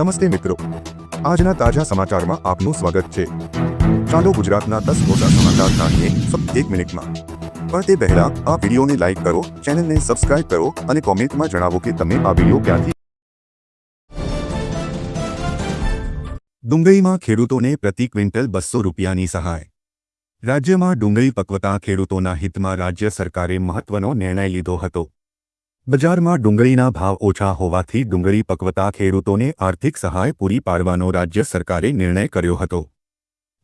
નમસ્તે મિત્રો. આજના તાજા સમાચારમાં આપનું સ્વાગત છે. ચાલો ગુજરાતના દસ મોટા સમાચાર જાણીએ એક મિનિટમાં. પણ તે પહેલા આ વિડીયોને લાઇક કરો, ચેનલને સબસ્ક્રાઇબ કરો અને કોમેન્ટમાં જણાવો કે તમે આ વીડિયો ક્યાંથી ડુંગળીમાં ખેડૂતોને પ્રતિ ક્વિન્ટલ બસો રૂપિયાની સહાય. રાજ્યમાં ડુંગળી પકવતા ખેડૂતોના હિતમાં રાજ્ય સરકારે મહત્વનો નિર્ણય લીધો હતો. બજારમાં ડુંગળીના ભાવ ઓછા હોવાથી ડુંગળી પકવતા ખેડૂતોને આર્થિક સહાય પૂરી પાડવાનો રાજ્ય સરકારે નિર્ણય કર્યો હતો.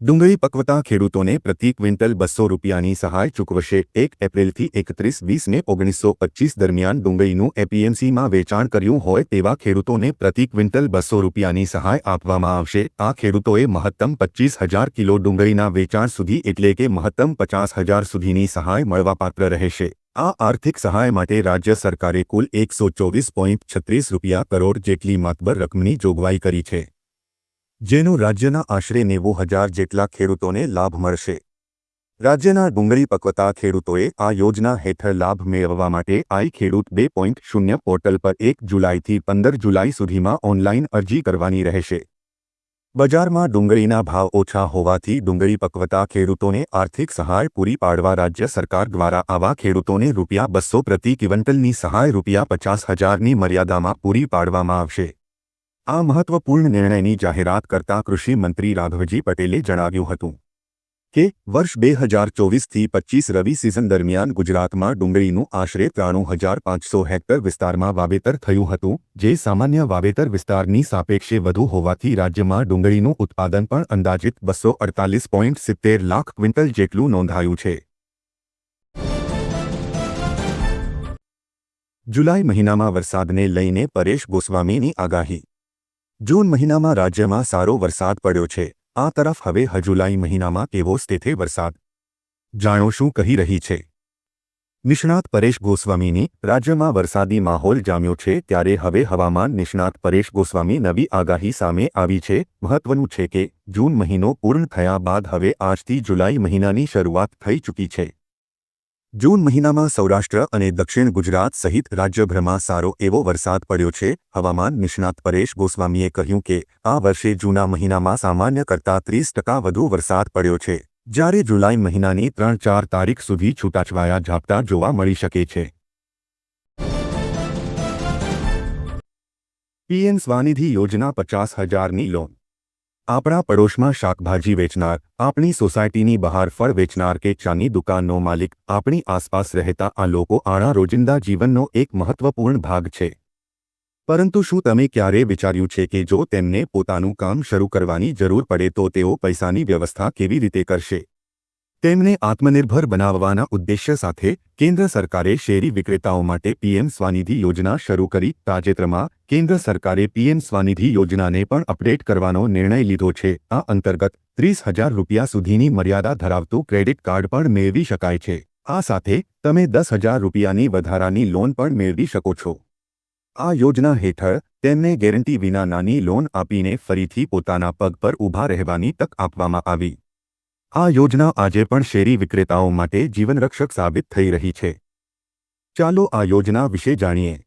ડુંગળી પકવતા ખેડૂતોને પ્રતિ ક્વિન્ટલ બસો રૂપિયાની સહાય ચૂકવશે. એક એપ્રિલથી એકત્રીસ વીસને ઓગણીસો પચ્ચીસ દરમિયાન ડુંગળીનું એપીએમસીમાં વેચાણ કર્યું હોય તેવા ખેડૂતોને પ્રતિ ક્વિન્ટલ બસો રૂપિયાની સહાય આપવામાં આવશે. આ ખેડૂતોએ મહત્તમ પચ્ચીસ હજાર કિલો ડુંગળીના વેચાણ સુધી એટલે કે મહત્તમ પચાસ હજાર સુધીની સહાય મળવાપાત્ર રહેશે. આ આર્થિક સહાય માટે રાજ્ય સરકારે કુલ એકસો ચોવીસ પોઈન્ટ છત્રીસ રૂપિયા કરોડ જેટલી માતબર રકમની જોગવાઈ કરી છે. જેનો રાજ્યના આશરે નેવું હજાર જેટલા ખેડૂતોને લાભ મળશે. રાજ્યના ડુંગળી પકવતા ખેડૂતોએ આ યોજના હેઠળ લાભ મેળવવા માટે આઈ ખેડૂત બે પોઈન્ટ શૂન્ય પોર્ટલ પર એક જુલાઈથી પંદર જુલાઈ સુધીમાં ઓનલાઈન અરજી કરવાની રહેશે. બજારમાં ડુંગળીના ભાવ ઓછા હોવાથી ડુંગળી પકવતા ખેડૂતોને આર્થિક સહાય પૂરી પાડવા રાજ્ય સરકાર દ્વારા આવા ખેડૂતોને રૂપિયા બસો પ્રતિ ક્વિન્ટલની સહાય રૂપિયા પચાસ હજારની મર્યાદામાં પૂરી પાડવામાં આવશે. આ મહત્વપૂર્ણ નિર્ણયની જાહેરાત કરતા કૃષિ મંત્રી રાઘવજી પટેલે જણાવ્યું હતું. કે વર્ષ બે હજાર ચોવીસથી પચ્ચીસ રવિ સિઝન દરમિયાન ગુજરાતમાં ડુંગળીનું આશરે ત્રાણું હજાર પાંચસો હેક્ટર વિસ્તારમાં વાવેતર થયું હતું, જે સામાન્ય વાવેતર વિસ્તારની સાપેક્ષે વધુ હોવાથી રાજ્યમાં ડુંગળીનું ઉત્પાદન પણ અંદાજિત બસો અડતાલીસ પોઈન્ટ સિત્તેર લાખ ક્વિન્ટલ જેટલું નોંધાયું છે. જુલાઈ મહિનામાં વરસાદને લઈને પરેશ ગોસ્વામીની આગાહી. જૂન મહિનામાં રાજ્યમાં સારો વરસાદ પડ્યો છે. આ તરફ હવે હજુલાઈ મહિનામાં કેવો સ્થિતિ વરસાદ? જાણો શું કહી રહી છે? નિષ્ણાત પરેશ ગોસ્વામીની રાજ્યમાં વરસાદી માહોલ જામ્યો છે ત્યારે હવે હવામાન નિષ્ણાત પરેશ ગોસ્વામી નવી આગાહી સામે આવી છે. મહત્વનું છે કે જૂન મહિનો પૂર્ણ થયા બાદ હવે આજથી જુલાઈ મહિનાની શરૂઆત થઈ ચૂકી છે. જૂન મહિનામાં સૌરાષ્ટ્ર અને દક્ષિણ ગુજરાત સહિત રાજ્યભરમાં સારો એવો વરસાદ પડ્યો છે. હવામાન નિષ્ણાત પરેશ ગોસ્વામીએ કહ્યું કે, આ વર્ષે જૂના મહિનામાં સામાન્ય કરતાં ત્રીસ ટકા વધુ વરસાદ પડ્યો છે. જ્યારે જુલાઈ મહિનાની ત્રણ ચાર તારીખ સુધી છૂટાછવાયા ઝાપટા જોવા મળી શકે છે. પીએમ સ્વાનિધિ યોજના પચાસ હજારની લોન આપણા પડોશમાં શાકભાજી વેચનાર, આપણી સોસાયટીની બહાર ફળ વેચનાર કે ચાની દુકાનનો માલિક, આપણી આસપાસ રહેતા આ લોકો આણા રોજિંદા જીવનનો એક મહત્વપૂર્ણ ભાગ છે. પરંતુ શું તમે ક્યારે વિચાર્યું છે કે જો તેમને પોતાનું કામ શરૂ કરવાની જરૂર પડે તો તેઓ પૈસાની વ્યવસ્થા કેવી રીતે કરશે? તેમને આત્મનિર્ભર બનાવવાના ઉદ્દેશ્ય સાથે કેન્દ્ર સરકારે શેરી વિક્રેતાઓ માટે પીએમ સ્વાનિધિ યોજના શરૂ કરી. તાજેતરમાં કેન્દ્ર સરકારે પીએમ સ્વાનિધિ યોજનાને પણ અપડેટ કરવાનો નિર્ણય લીધો છે. આ અંતર્ગત ત્રીસ હજાર રૂપિયા સુધીની મર્યાદા ધરાવતું ક્રેડિટ કાર્ડ પણ મેળવી શકાય છે. આ સાથે તમે દસ હજાર રૂપિયાની વધારાની લોન પણ મેળવી શકો છો. આ યોજના હેઠળ તેમને ગેરંટી વિના નાની લોન આપીને ફરીથી પોતાના પગ પર ઊભા રહેવાની તક આપવામાં આવી. આ યોજના આજે પણ શેરી વિક્રેતાઓ માટે જીવનરક્ષક સાબિત થઈ રહી છે. ચાલો આ યોજના વિશે જાણીએ.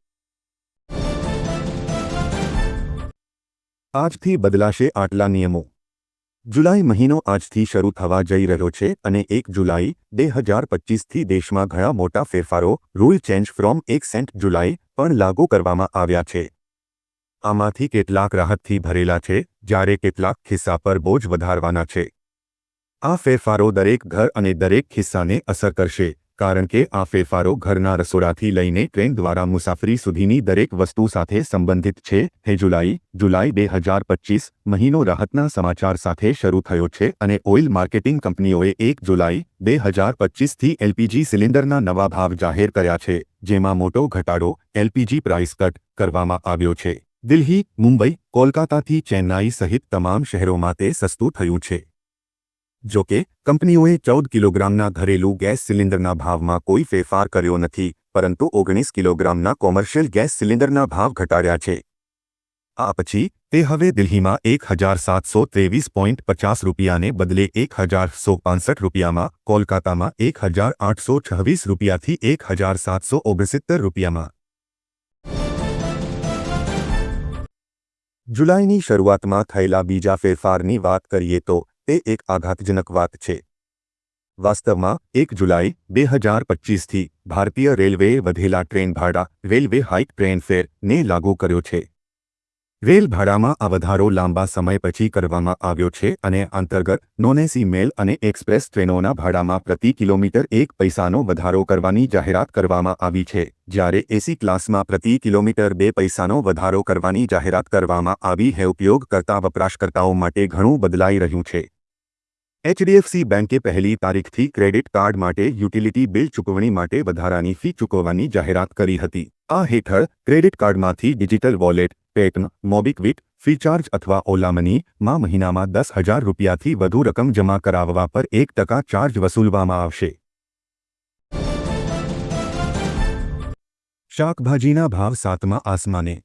આજથી બદલાશે આટલા નિયમો. જુલાઈ મહિનો આજથી શરૂ થવા જઈ રહ્યો છે અને એક જુલાઈ, બે હજાર પચીસથી દેશમાં ઘણા મોટા ફેરફારો, રૂલ ચેન્જ ફ્રોમ એક સેન્ટ જુલાઈ, પણ લાગુ કરવામાં આવ્યા છે. આમાંથી કેટલાક રાહતથી ભરેલા છે, જ્યારે કેટલાક ખિસ્સા પર બોજ વધારવાના છે. આ ફેરફારો દરેક ઘર અને દરેક ખિસ્સાને અસર કરશે, કારણ કે આ ફેરફારો ઘરના રસોડાથી લઈને ટ્રેન દ્વારા મુસાફરી સુધીની દરેક વસ્તુ સાથે સંબંધિત છે. હે જુલાઈ જુલાઈ બે હજાર પચીસ, મહિનો રાહતના સમાચાર સાથે શરૂ થયો છે અને ઓઇલ માર્કેટિંગ કંપનીઓએ એક જુલાઈ, બે હજાર પચીસથી એલપીજી સિલિન્ડરના નવા ભાવ જાહેર કર્યા છે, જેમાં મોટો ઘટાડો એલપીજી પ્રાઇસ કટ કરવામાં આવ્યો છે. દિલ્હી, મુંબઈ, કોલકાતાથી ચેન્નાઈ સહિત તમામ શહેરોમાં તે સસ્તું થયું છે. જો કે કંપનીઓએ ચૌદ કિલોગ્રામના ઘરેલું ગેસ સિલિન્ડરના ભાવમાં કોઈ ફેરફાર કર્યો નથી, પરંતુ ઓગણીસ કિલોગ્રામના કોમર્શિયલ ગેસ સિલિન્ડરના ભાવ ઘટાડ્યા છે. આ પછી, તે હવે દિલ્હીમાં એક હજાર સાતસો ત્રેવીસ પોઈન્ટ પચાસ રૂપિયાને બદલે એક હજાર સો પાંસઠ રૂપિયામાં, કોલકાતામાં એક હજાર આઠસો છવ્વીસ રૂપિયાથી એક હજાર સાતસો ઓગણસિત્તેર રૂપિયામાં. જુલાઈની શરૂઆતમાં થયેલા બીજા ફેરફારની વાત કરીએ તો તે એક આઘાતજનક વાત છે. વાસ્તવમાં, એક જુલાઈ, બે હજાર પચીસથી, ભારતીય રેલવેએ વધેલા ટ્રેન ભાડા, રેલવે હાઇક ટ્રેન ફેરને લાગુ કર્યો છે. રેલ ભાડામાં આ વધારો લાંબા સમય પછી કરવામાં આવ્યો છે અને અંતર્ગત નોનેસી મેલ અને એક્સપ્રેસ ટ્રેનોના ભાડામાં પ્રતિ કિલોમીટર એક પૈસાનો વધારો કરવાની જાહેરાત કરવામાં આવી છે, જ્યારે એસી ક્લાસમાં પ્રતિ કિલોમીટર બે પૈસાનો વધારો કરવાની જાહેરાત કરવામાં આવી હે ઉપયોગ કરતા વપરાશકર્તાઓ માટે ઘણું બદલાઈ રહ્યું છે. એચડીએફસી બેંકે પહેલી તારીખથી ક્રેડિટ કાર્ડ માટે યુટિલિટી બિલ ચૂકવણી માટે વધારાની ફી ચૂકવવાની જાહેરાત કરી હતી. આ હેઠળ credit કાર્ડમાંથી digital wallet Paytm MobiKwik, Freecharge અથવા ઓલા મની માં મહિનામાં દસ હજાર રૂપિયાથી વધુ રકમ જમા કરાવવા પર એક ટકા ચાર્જ વસૂલવામાં આવશે. શાકભાજીના ભાવ સાતમા આસમાને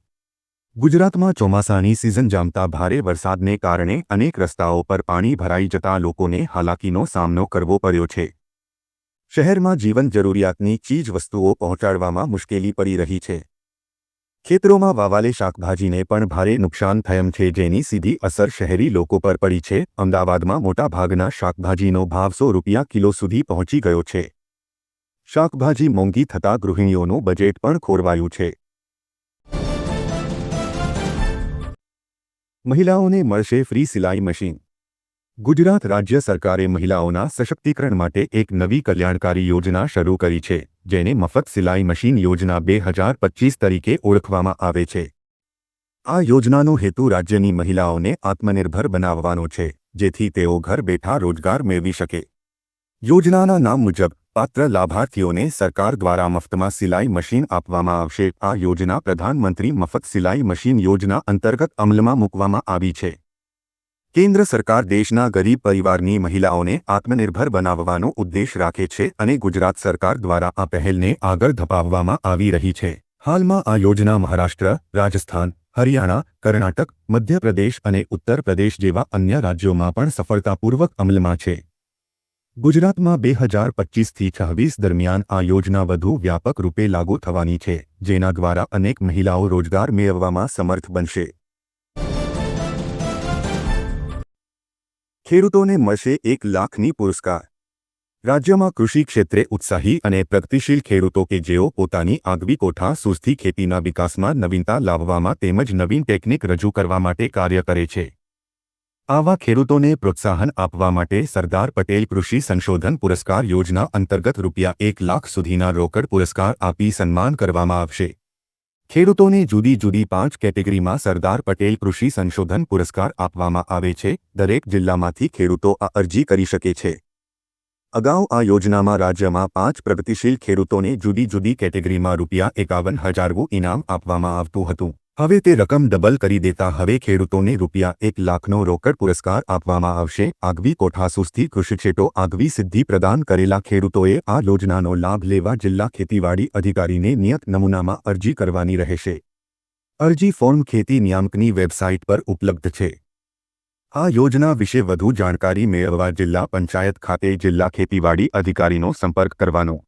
ગુજરાતમાં ચોમાસાની સિઝન જામતા ભારે વરસાદને કારણે અનેક રસ્તાઓ પર પાણી ભરાઈ જતા લોકોને હાલાકીનો સામનો કરવો પડ્યો છે. શહેરમાં જીવન જરૂરિયાતની ચીજ વસ્તુઓ પહોંચાડવામાં મુશ્કેલી પડી રહી છે. ખેતરોમાં વાવાલે શાકભાજીને પણ ભારે નુકસાન થયમ છે જેની સીધી અસર શહેરી લોકો પર પડી છે. અમદાવાદમાં મોટાભાગના શાકભાજીનો ભાવ સો રૂપિયા કિલો સુધી પહોંચી ગયો છે. શાકભાજી મોંઘી થતાં ગૃહિણીઓનું બજેટ પણ ખોરવાયું છે. મહિલાઓને મળશે ફ્રી સિલાઈ મશીન. ગુજરાત રાજ્ય સરકારે મહિલાઓના સશક્તિકરણ માટે એક નવી કલ્યાણકારી યોજના શરૂ કરી છે, જેને મફત સિલાઈ મશીન યોજના બે હજાર પચીસ તરીકે ઓળખવામાં આવે છે. આ યોજનાનો હેતુ રાજ્યની મહિલાઓને આત્મનિર્ભર બનાવવાનો છે, જેથી તેઓ ઘર બેઠા રોજગાર મેળવી શકે. યોજનાના નામ મુજબ પાત્ર લાભાર્થીઓને સરકાર દ્વારા મફતમાં સિલાઈ મશીન આપવામાં આવશે. આ યોજના પ્રધાનમંત્રી મફત સિલાઈ મશીન યોજના અંતર્ગત અમલમાં મૂકવામાં આવી છે. કેન્દ્ર સરકાર દેશના ગરીબ પરિવારની મહિલાઓને આત્મનિર્ભર બનાવવાનો ઉદ્દેશ રાખે છે અને ગુજરાત સરકાર દ્વારા આ પહેલને આગળ ધપાવવામાં આવી રહી છે. હાલમાં આ યોજના મહારાષ્ટ્ર, રાજસ્થાન, હરિયાણા, કર્ણાટક, મધ્યપ્રદેશ અને ઉત્તર પ્રદેશ જેવા અન્ય રાજ્યોમાં પણ સફળતાપૂર્વક અમલમાં છે. ગુજરાતમાં બે હજાર પચીસથી છવ્વીસ દરમિયાન આ યોજના વધુ વ્યાપક રૂપે લાગુ થવાની છે, જેના દ્વારા અનેક મહિલાઓ રોજગાર મેળવવામાં સમર્થ બનશે. ખેડૂતોને મળશે એક લાખની પુરસ્કાર. રાજ્યમાં કૃષિ ક્ષેત્રે ઉત્સાહી અને પ્રગતિશીલ ખેડૂતો કે જેઓ પોતાની આગવી કોઠા સુસ્તી ખેતીના વિકાસમાં નવીનતા લાવવામાં તેમજ નવીન ટેકનિક રજૂ કરવા માટે કાર્ય કરે છે. આવા ખેડૂતોને પ્રોત્સાહન આપવા માટે સરદાર પટેલ કૃષિ સંશોધન પુરસ્કાર યોજના અંતર્ગત રૂપિયા એક લાખ સુધીના રોકડ પુરસ્કાર આપી સન્માન કરવામાં આવશે. ખેડૂતોને જુદી જુદી પાંચ કેટેગરીમાં સરદાર પટેલ કૃષિ સંશોધન પુરસ્કાર આપવામાં આવે છે. દરેક જિલ્લામાંથી ખેડૂતો આ અરજી કરી શકે છે. અગાઉ આ યોજનામાં રાજ્યમાં પાંચ પ્રગતિશીલ ખેડૂતોને જુદી જુદી કેટેગરીમાં રૂપિયા એકાવન હજારવું ઇનામ આપવામાં આવતું હતું. હવે તે રકમ ડબલ કરી દેતા હવે ખેડૂતોને રૂપિયા એક લાખનો રોકડ પુરસ્કાર આપવામાં આવશે. આગવી કોઠાસૂસથી કૃષિક્ષેત્રો આગવી સિદ્ધિ પ્રદાન કરેલા ખેડૂતોએ આ યોજનાનો લાભ લેવા જિલ્લા ખેતીવાડી અધિકારીને નિયત નમૂનામાં અરજી કરવાની રહેશે. અરજી ફોર્મ ખેતી નિયામકની વેબસાઇટ પર ઉપલબ્ધ છે. આ યોજના વિશે વધુ જાણકારી મેળવવા જિલ્લા પંચાયત ખાતે જિલ્લા ખેતીવાડી અધિકારીનો સંપર્ક કરવાનો.